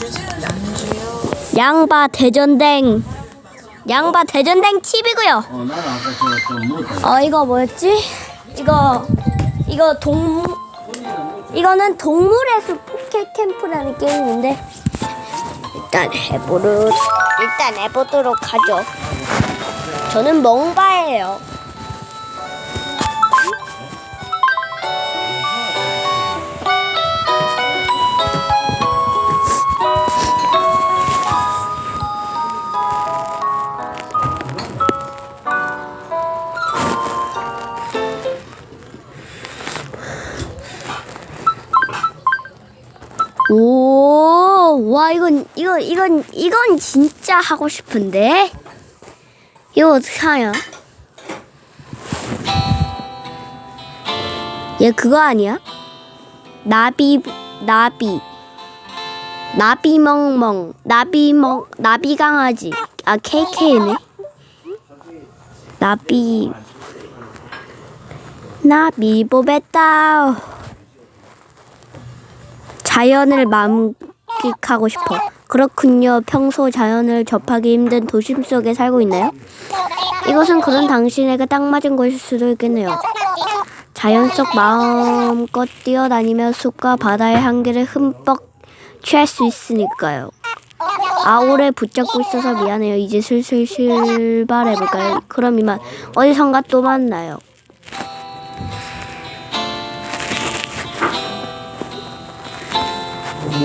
주지는. 양바 대전댕 양바 대전댕 TV고요. 어, 나는 아까 저좀 먹었다. 어 이거 뭐였지? 이거 이거 동 이거는 동물의 숲 포켓 캠프라는 게임인데 일단 해보를 일단 해보도록 하죠. 저는 멍바예요. 오, 와 이건 이거 이건 이건 진짜 하고 싶은데? 이거 어떻게 하냐? 얘 그거 아니야? 나비 나비. 나비 멍멍 나비 멍 나비 강아지. 아 KK네? 나비 나비 보베따 자연을 만끽하고 싶어. 그렇군요. 평소 자연을 접하기 힘든 도심 속에 살고 있나요? 이곳은 그런 당신에게 딱 맞은 곳일 수도 있겠네요. 자연 속 마음껏 뛰어다니며 숲과 바다의 향기를 흠뻑 취할 수 있으니까요. 아, 오래 붙잡고 있어서 미안해요. 이제 슬슬 출발해볼까요? 그럼 이만 어디선가 또 만나요.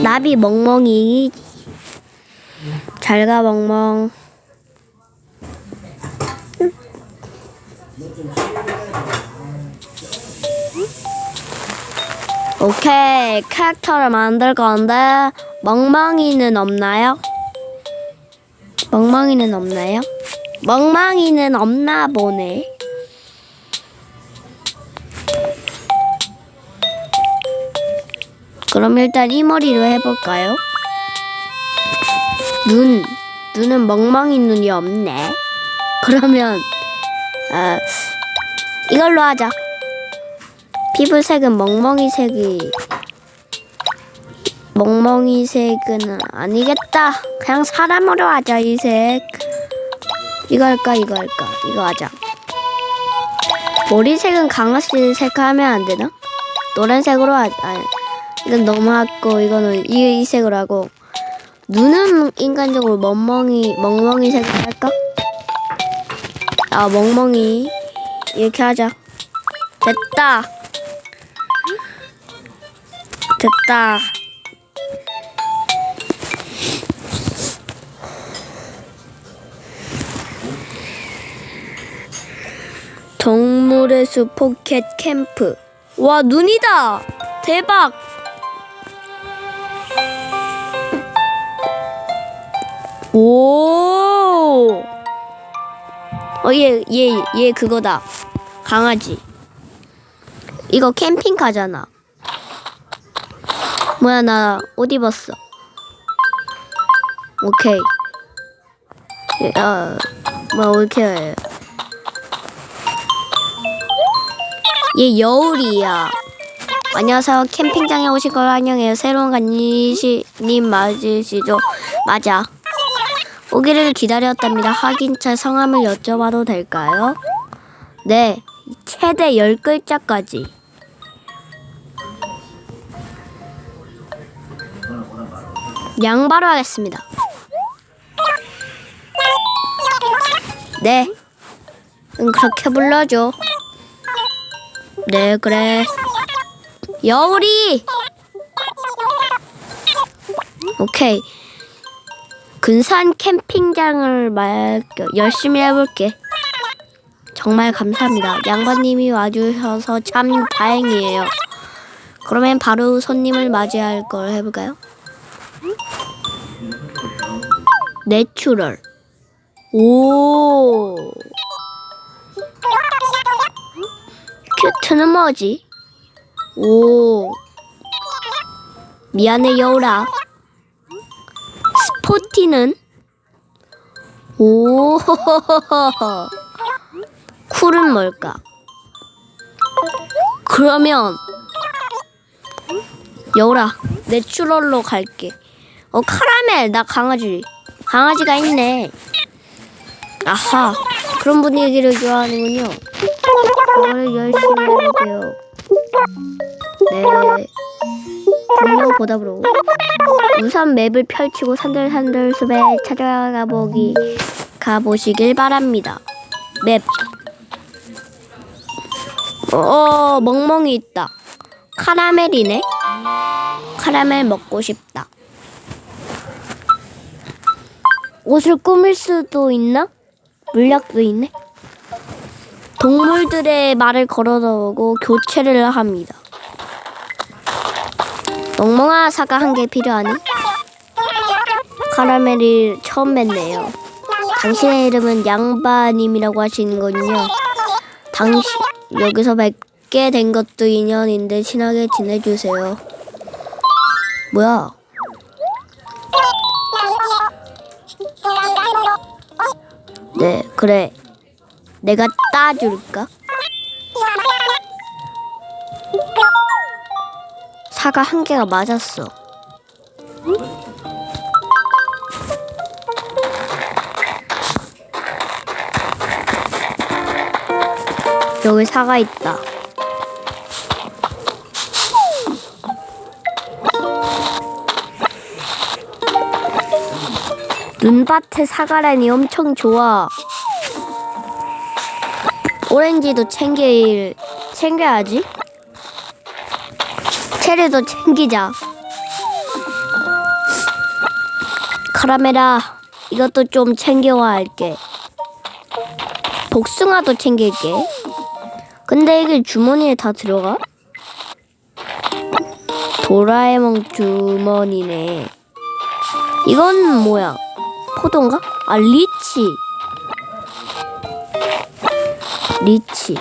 나비 멍멍이 잘가 멍멍 오케이 캐릭터를 만들 건데 멍멍이는 없나요? 멍멍이는 없나요? 멍멍이는 없나 보네 그럼 일단 이 머리로 해볼까요? 눈. 눈은 멍멍이 눈이 없네. 그러면, 아, 이걸로 하자. 피부색은 멍멍이 색이, 멍멍이 색은 아니겠다. 그냥 사람으로 하자, 이 색. 이거 할까, 이거 할까, 이거 하자. 머리색은 강아지 색 하면 안 되나? 노란색으로 하자. 아니. 이건 너무하고 이거는 이, 이 색으로 하고. 눈은 인간적으로 멍멍이 멍멍이 색을 할까? 아 멍멍이. 이렇게 하자. 됐다. 됐다. 동물의 숲 포켓 캠프. 와 눈이다! 대박 오. 어, 얘, 얘, 얘 그거다. 강아지. 이거 캠핑 가잖아. 뭐야, 나 옷 입었어. 오케이. 야, 뭐, 이렇게 해. 얘 여울이야. 안녕하세요. 캠핑장에 오신 걸 환영해요. 새로운 간이시님 맞으시죠? 맞아. 오기를 기다렸답니다. 확인차 성함을 여쭤봐도 될까요? 네, 최대 10글자까지. 양바로 하겠습니다. 네, 응, 그렇게 불러줘. 네, 그래. 여울이! 오케이. 근사한 캠핑장을 말 열심히 해볼게. 정말 감사합니다. 양반님이 와주셔서 참 다행이에요. 그러면 바로 손님을 맞이할 걸 해볼까요? 내추럴. 오. 큐트는 뭐지? 오. 미안해 여우라. 스포티는? 오 쿨은 뭘까? 그러면 여우라 내추럴로 갈게. 어 카라멜 나 강아지 강아지가 있네. 아하 그런 분위기를 좋아하는군요. 저를 열심히 해볼게요. 네 분명 보답으로 우선 맵을 펼치고 산들산들 숲에 찾아가 보기 가보시길 바랍니다 맵 어, 멍멍이 있다. 카라멜이네. 카라멜 먹고 싶다. 옷을 꾸밀 수도 있나? 물약도 있네. 동물들의 말을 걸어놓고 교체를 합니다. 멍멍아 사과 한 개 필요하니? 카라멜이 처음 뵀네요. 당신의 이름은 양바님이라고 하시는군요. 당신 여기서 뵙게 된 것도 인연인데 친하게 지내주세요. 뭐야? 네, 그래. 내가 따줄까? 사과 한 개가 맞았어. 여기 사과 있다. 눈밭에 사과라니 엄청 좋아. 오렌지도 챙길 챙겨야지. 체리도 챙기자. 카라멜아, 이것도 좀 챙겨와 할게. 복숭아도 챙길게. 근데 이게 주머니에 다 들어가? 도라에몽 주머니네. 이건 뭐야? 포도인가? 아, 리치. 리치.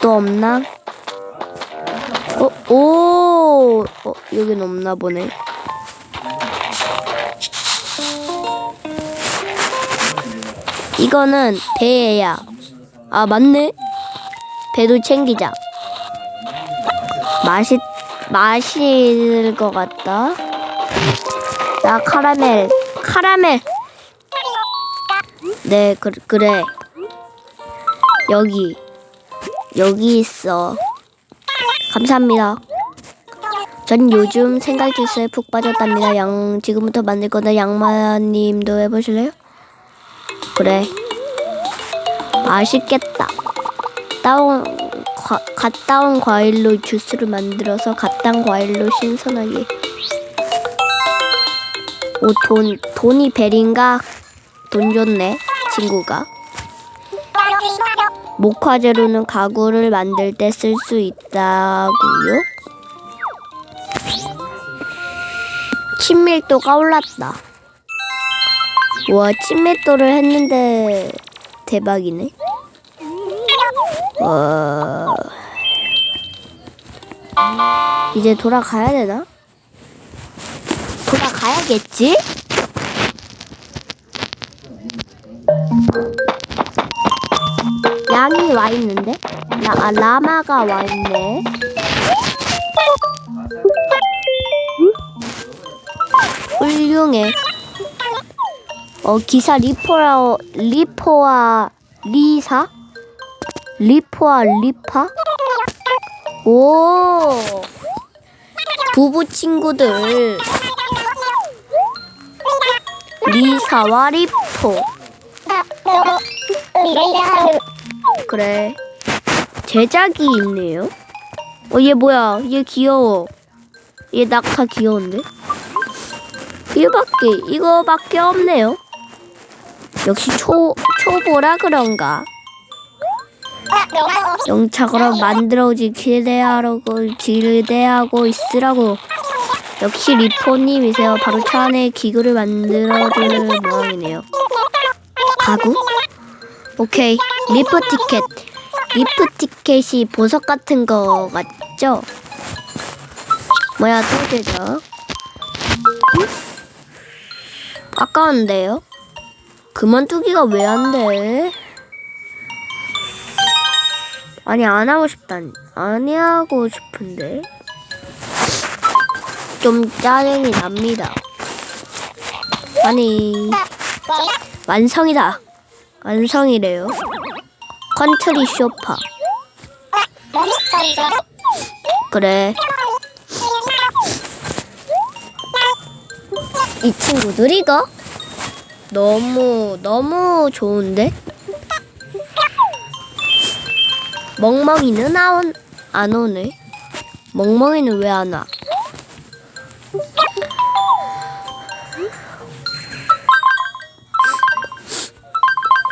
또 없나? 어, 오, 어, 여긴 없나 보네. 이거는 배야. 아, 맞네. 배도 챙기자. 맛있, 맛있을 것 같다. 나 카라멜, 카라멜. 네, 그, 그래. 여기, 여기 있어. 감사합니다. 전 요즘 생각 주스에 푹 빠졌답니다. 양, 지금부터 만들 건데 양마님도 해보실래요? 그래. 맛있겠다. 따온 과, 갓 따온 과일로 주스를 만들어서 갓딴 과일로 신선하게. 오, 돈, 돈이 베린가? 돈 줬네, 친구가. 목화재로는 가구를 만들 때 쓸 수 있다고요? 친밀도가 올랐다. 와, 친밀도를 했는데 대박이네. 와. 이제 돌아가야 되나? 돌아가야겠지? 양이 와 있는데? 라, 아, 라마가 와 있네. 훌륭해. 어, 기사 리포라, 리포와 리사? 리포와 리파? 오! 부부 친구들. 리사와 리포. 그래. 제작이 있네요. 어, 얘 뭐야? 얘 귀여워. 얘 낙타 귀여운데? 이거밖에, 이거밖에 없네요. 역시 초, 초보라 그런가. 영착으로 만들어지 기대하라고, 기대하고 있으라고. 역시 리포님이세요. 바로 차 안에 기구를 만들어주는 모양이네요. 가구? 오케이. 리프 티켓. 리프 티켓이 보석 같은 거 같죠? 뭐야, 또 되죠? 아까운데요? 그만두기가 왜 안 돼? 아니, 안 하고 싶다니. 안 하고 싶은데. 좀 짜증이 납니다. 아니 완성이다. 완성이래요. 컨트리 쇼파. 그래. 이 친구들 이거 너무 너무 좋은데? 멍멍이는 안, 안 오네. 멍멍이는 왜 안 와?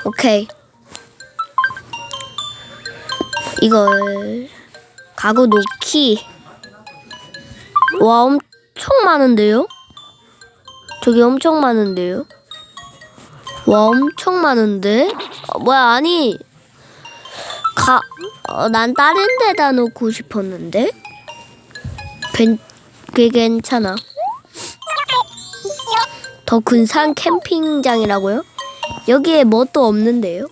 오케이. 이걸 가구 놓기. 와 엄청 많은데요? 저기 엄청 많은데요? 와 엄청 많은데? 어, 뭐야 아니 가, 어, 난 다른 데다 놓고 싶었는데? 괜, 꽤 괜찮아. 더 근사한 캠핑장이라고요? 여기에 뭣도 없는데요?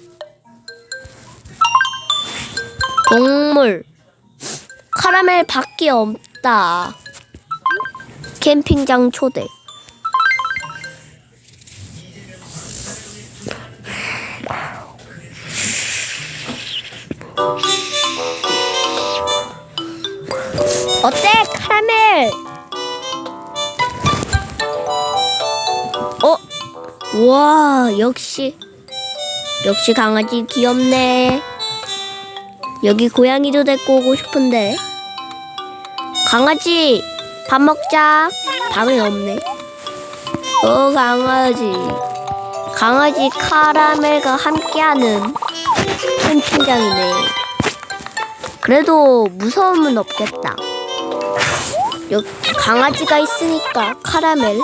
동물. 카라멜 밖에 없다. 캠핑장 초대. 어때 와 역시 역시 강아지 귀엽네. 여기 고양이도 데리고 오고 싶은데 강아지 밥 먹자. 밥이 없네. 어 강아지 강아지 카라멜과 함께하는 캠핑장이네. 그래도 무서움은 없겠다. 여 강아지가 있으니까 카라멜.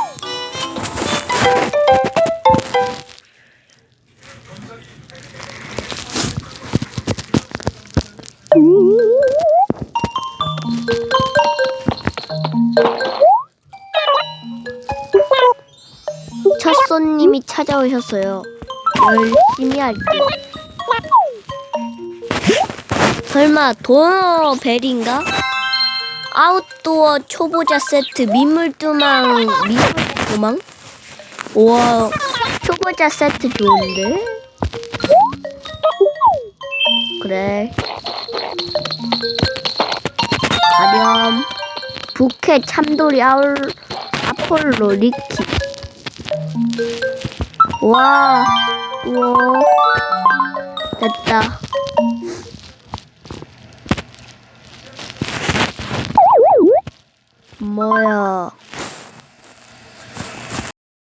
첫 손님이 찾아오셨어요. 열심히 할게요. 설마 도너벨인가? 아웃도어 초보자 세트 민물두망 민물도망? 우와 초보자 세트 좋은데? 그래 가렴 부캐 참돌이 아울 아폴로 리키. 와 우와 됐다. 뭐야